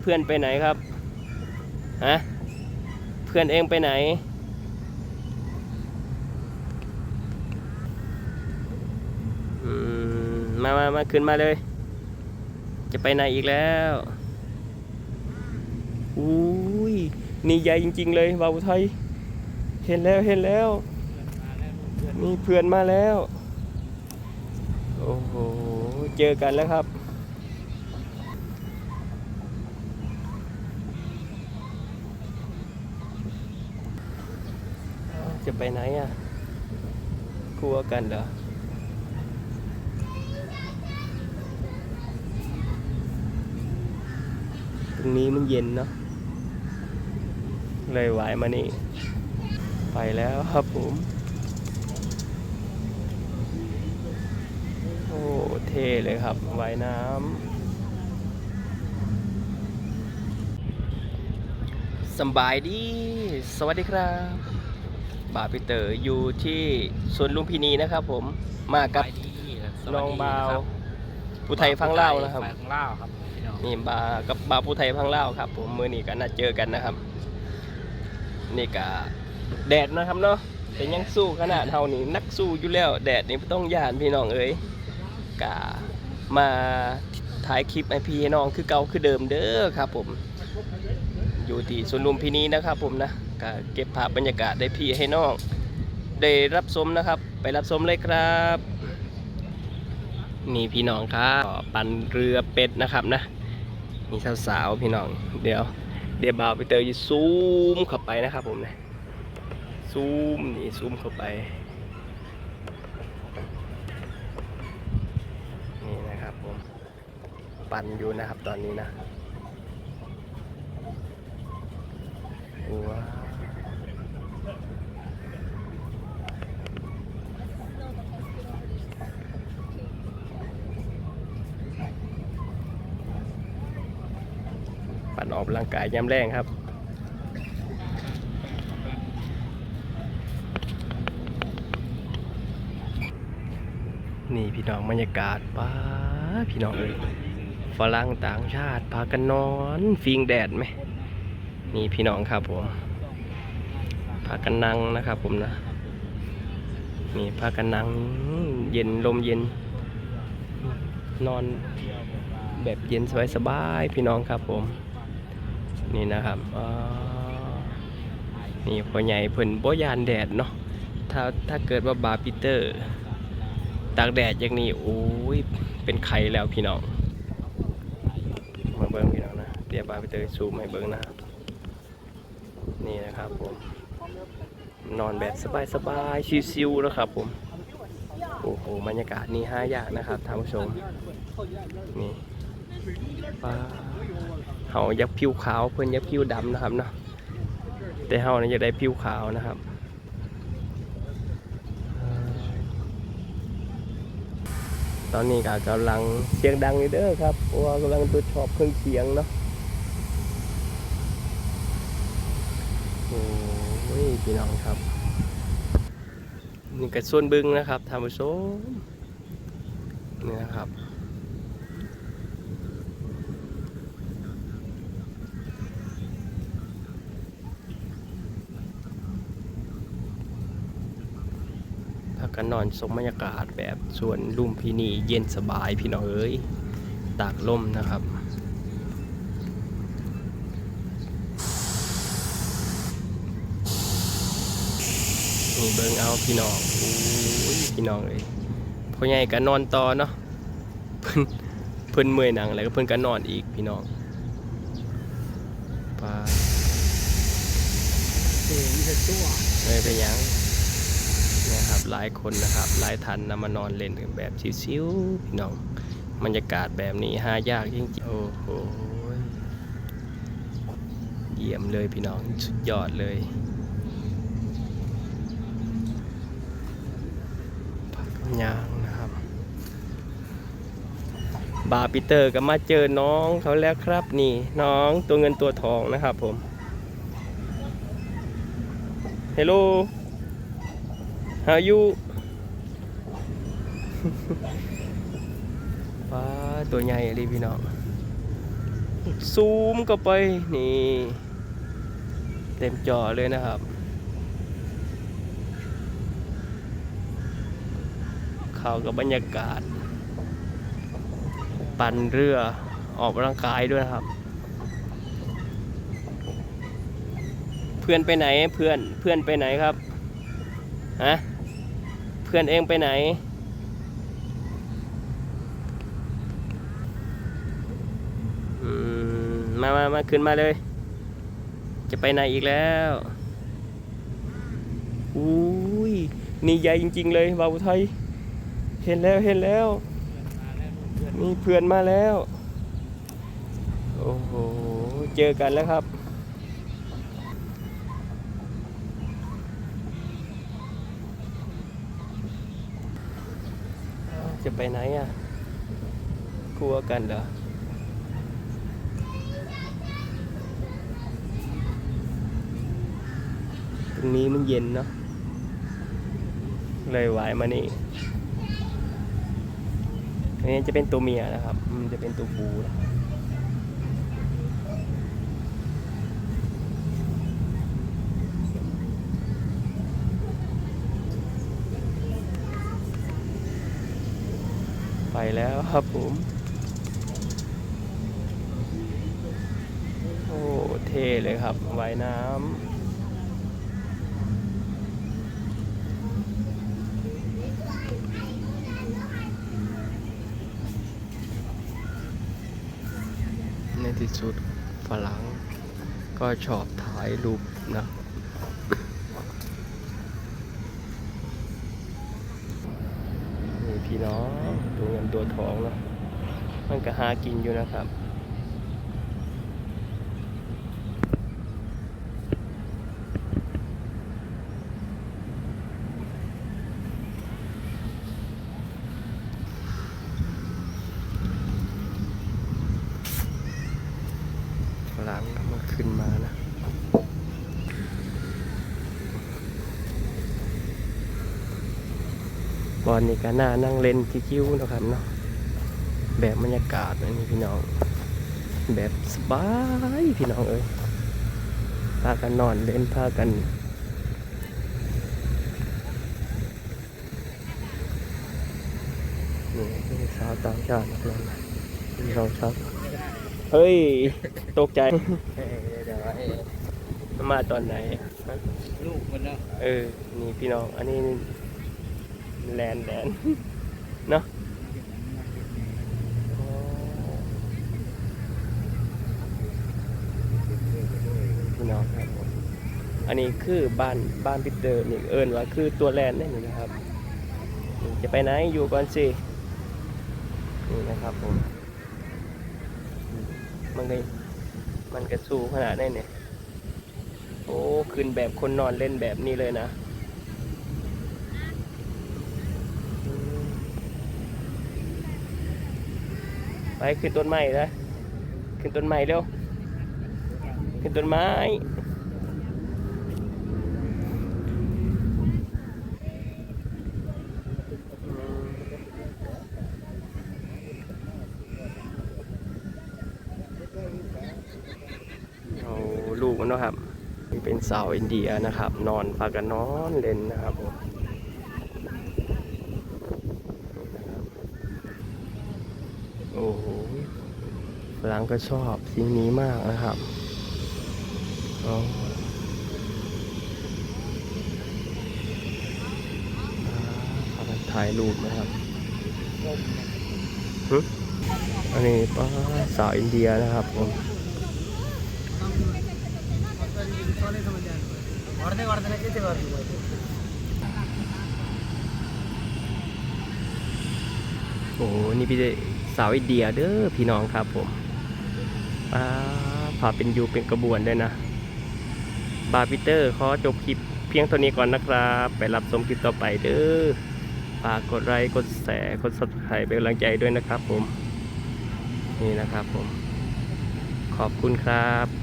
เพื่อนไปไหนครับฮะเพื่อนเองไปไหนมมามามาขึ้นมาเลย จะไปไหนอีกแล้วอุ้ยนี่ใหญ่จริง ๆ เลยบาวไทย เห็นแล้วเห็นแล้ว นี่เพื่อนมาแล้ว โอ้โห เจอกันแล้วครับ จะไปไหนอะกลัวกันเหรอตรงนี้มันเย็นเนาะเลยไหวมานี่ ไปแล้วครับผม โอ้ เท่เลยครับว่ายน้ำสบายดี สวัสดีครับ บาร์ปีเตอร์อยู่ที่สวนลุมพินีนะครับ ผมมากับน้องบาวผู้ไทยฟังเล่าวนะครับฟังเล่าครับพี่น้องนี่บาร์กับบาร์ผู้ไทยพังเล่าวครับ ผมมือนี้กันนัดเจอกันนะครับ นี่กะแดดนะครับเนาะแต่ยังสู้ขนาดเท่านี้นักสู้อยู่แล้ว แดดนี่บ่ต้องย่านพี่น้องเอ้ยกะมาถ่ายคลิปให้พี่ให้น้องคือเก่าคือเดิมเด้อครับ ผม อยู่ที่สวนลุมพินีนะครับผมนะกะเก็บภาพบรรยากาศได้พี่ให้น้องได้รับชมนะครับ ไปรับชมเลยครับนี่พี่น้องครับปั่นเรือเป็ดนะครับนะนี่สาวๆพี่น้อง เดี๋ยว เดี๋ยวบ่าวไปเตยซูมเข้าไปนะครับผมนะซูมนี่ซูมเข้าไปนี่นะครับผมปั่นอยู่นะครับตอนนี้นะ วปั่นออกกำลังกายยามแรงครับนี่พี่น้องบรรยากาศป้าพี่น้องเอ้ยฝรั่งต่างชาติพากันนอน ฟิงแดดไหม นี่พี่น้องครับผมพากันนั่งนะครับผมนะนี่พากันนั่งเย็นลมเย็น นอนแบบเย็นสบายๆพี่น้องครับผม นี่นะครับนี่พ่อใหญ่เพิ่นบ่ยานแดดเนาะถ้าถ้าเกิดว่าบาปีเตอร์ตากแดดอย่างนี้โอ้ยเป็นไข่แล้วพี่น้องมาเบิ้งพี่น้องนะเดี๋ยวบาไปเตยซูมให้เบิ้งนะครับ นี่นะครับผม นอนแบบสบายๆชิวๆนะครับผม โอ้โหบรรยากาศนี่ห้ายางนะครับท่านผู้ชม นี่ป้าเฮายากผิวขาวเพื่อนยากผิวดำนะครับเนาะแต่เฮาเนี่ยอยากได้ผิวขาวนะครับตอนนี้ก็กำลังเสียงดังอยู่เด้อครับเพราะว่ากำลังตรวจสอบเครื่องเสียงเนาะโอ้ยพี่น้องครับ นี่ก็ส่วนบึงนะครับท่านผู้ชมนี่นะครับพักกันนอนชมบรรยากาศแบบสวนลุมพินีเย็นสบายพี่น้องเอ้ยตากลมนะครับ เบิงเอาพี่น้องโอ้ยพี่น้องเอ้ยพ่อใหญ่ก็นอนต่อเนาะเพิ่นเพิ่นเมื่อยหนังแล้วก็เพิ่นก็นอนอีกพี่น้องปลาเสียงจะตัวไม่เป็นหยังนะครับหลายคนนะครับหลายทันนำมานอนเล่นกันแบบชิวๆพี่น้องบรรยากาศแบบนี้หายากจริงๆโอ้โหเยี่ยมเลยพี่น้องสุดยอดเลยพักยางนะครับ บาปีเตอร์ก็มาเจอน้องเขาแล้วครับนี่น้องตัวเงินตัวทองนะครับผม Hello How you ป้าตัวใหญ่เลยพี่น้องซูมเข้าไปนี่ เต็มจอเลยนะครับเข้ากับบรรยากาศ ปั่นเรือออกกำลังกายด้วยนะครับ เพื่อนไปไหนเพื่อนเพื่อนไปไหนครับฮะเพื่อนเองไปไหนมมามามาขึ้นมาเลย จะไปไหนอีกแล้วอุ้ยนี่ใหญ่จริง ๆ เลยบาวไทย เห็นแล้วเห็นแล้ว นี่เพื่อนมาแล้ว โอ้โห เจอกันแล้วครับ จะไปไหนอะกลัวกันเหรอตรงนี้มันเย็นเนาะเลยไหวมานี่ อันนี้จะเป็นตัวเมียนะครับมันจะเป็นตัวผู้นะไปแล้วครับผม โอ้ เท่เลยครับว่ายน้ำ ที่สุดฝรั่งก็ชอบถ่ายรูปนะนี่พี่น้องตัวเงินตัวทองเนาะมันก็หากินอยู่นะครับ หลังมันขึ้นมานะ บอลนี่ก็น่านั่งเล่นคิ้วๆนะครับเนาะแบบบรรยากาศนะนี่พี่น้อง แบบสบายพี่น้องเอ้ยพากันนอนเล่นพากันนี่เป็นสาวต่างชาตินะครับพี่น้องครับเฮ้ย ตกใจเดี๋ยวไอ้มาตอนไหน ลูกมันเนาะเออ นี่พี่น้อง อันนี้ แลนแลนเนาะอ๋อพี่น้องครับผมอันนี้คือบ้านบ้านพิเตอร์นี่เอิญว่าคือตัวแลนนี่นะครับนี่จะไปไหนอยู่ก่อนสินี่นะครับผมมันเลยมันกระสู้ขนาดนี้เนี่ยโอ้ขึ้นแบบคนนอนเล่นแบบนี้เลยนะ ไปขึ้นต้นไม้นะขึ้นต้นไม้เร็ว ขึ้นต้นไม้ เอาลูกมันนะครับ เป็นสาวอินเดียนะครับ นอนพากันนอนเล่นนะครับผมโอ้โห ลังก็ชอบสิ่งนี้มากนะครับถ่ายรูปนะครับ อันนี้ป้าสาวอินเดียนะครับผมโอ้นี่พี่สาวอินเดียเด้อพี่น้องครับผม ป้าพาเป็นยูเป็นกระบวนด้วยนะ บาร์พิเตอร์ขอจบคลิปเพียงเท่านี้ก่อนนะครับ ไปรับชมคลิปต่อไปเด้อฝากกดไลค์กดแชร์กด subscribe เป็นกำลังใจด้วยนะครับผม นี่นะครับผม ขอบคุณครับ